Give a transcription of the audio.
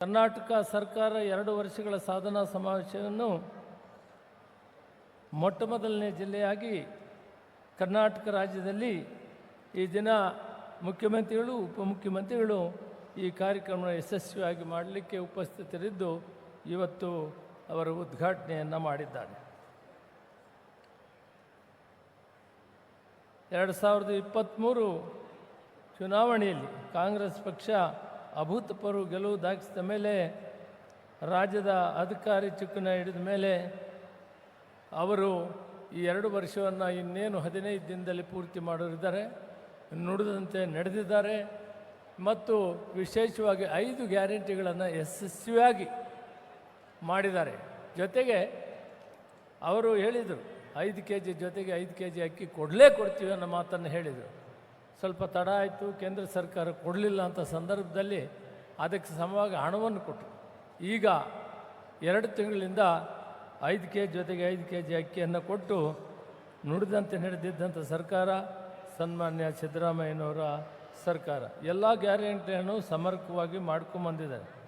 ಕರ್ನಾಟಕ ಸರ್ಕಾರ ಎರಡು ವರ್ಷಗಳ ಸಾಧನಾ ಸಮಾವೇಶವನ್ನು ಮೊಟ್ಟ ಮೊದಲನೇ ಜಿಲ್ಲೆಯಾಗಿ ಕರ್ನಾಟಕ ರಾಜ್ಯದಲ್ಲಿ ಈ ದಿನ ಮುಖ್ಯಮಂತ್ರಿಗಳು, ಉಪಮುಖ್ಯಮಂತ್ರಿಗಳು ಈ ಕಾರ್ಯಕ್ರಮ ಯಶಸ್ವಿಯಾಗಿ ಮಾಡಲಿಕ್ಕೆ ಉಪಸ್ಥಿತರಿದ್ದು ಇವತ್ತು ಅವರ ಉದ್ಘಾಟನೆಯನ್ನು ಮಾಡಿದ್ದಾರೆ. ಎರಡು ಸಾವಿರದ ಇಪ್ಪತ್ತ್ಮೂರು ಚುನಾವಣೆಯಲ್ಲಿ ಕಾಂಗ್ರೆಸ್ ಪಕ್ಷ ಅಭೂತಪೂರ್ವ ಗೆಲುವು ದಾಖಿಸಿದ ಮೇಲೆ ರಾಜ್ಯದ ಅಧಿಕಾರಿ ಚುಕ್ಕನ ಹಿಡಿದ ಮೇಲೆ ಅವರು ಈ ಎರಡು ವರ್ಷವನ್ನು ಇನ್ನೇನು ಹದಿನೈದು ದಿನದಲ್ಲಿ ಪೂರ್ತಿ ಮಾಡೋರಿದ್ದಾರೆ ನುಡಿದಂತೆ ನಡೆದಿದ್ದಾರೆ ಮತ್ತು ವಿಶೇಷವಾಗಿ ಐದು ಗ್ಯಾರಂಟಿಗಳನ್ನು ಯಶಸ್ವಿಯಾಗಿ ಮಾಡಿದ್ದಾರೆ. ಜೊತೆಗೆ ಅವರು ಹೇಳಿದರು, ಐದು ಕೆ ಜಿ ಜೊತೆಗೆ ಐದು ಕೆ ಜಿ ಅಕ್ಕಿ ಕೊಡಲೇ ಕೊಡ್ತೀವಿ ಅನ್ನೋ ಮಾತನ್ನು ಹೇಳಿದರು. ಸ್ವಲ್ಪ ತಡ ಆಯಿತು, ಕೇಂದ್ರ ಸರ್ಕಾರ ಕೊಡಲಿಲ್ಲ ಅಂತ ಸಂದರ್ಭದಲ್ಲಿ ಅದಕ್ಕೆ ಸಮವಾಗಿ ಹಣವನ್ನು ಕೊಟ್ಟರು. ಈಗ ಎರಡು ತಿಂಗಳಿಂದ ಐದು ಕೆ ಜಿ ಜೊತೆಗೆ ಐದು ಕೆ ಜಿ ಅಕ್ಕಿಯನ್ನು ಕೊಟ್ಟು ನುಡಿದಂತೆ ನಡೆದಿದ್ದಂಥ ಸರ್ಕಾರ, ಸನ್ಮಾನ್ಯ ಸಿದ್ದರಾಮಯ್ಯನವರ ಸರ್ಕಾರ. ಎಲ್ಲ ಗ್ಯಾರಂಟಿಯನ್ನು ಸಮರ್ಪಕವಾಗಿ ಮಾಡ್ಕೊಂಬಂದಿದ್ದಾರೆ.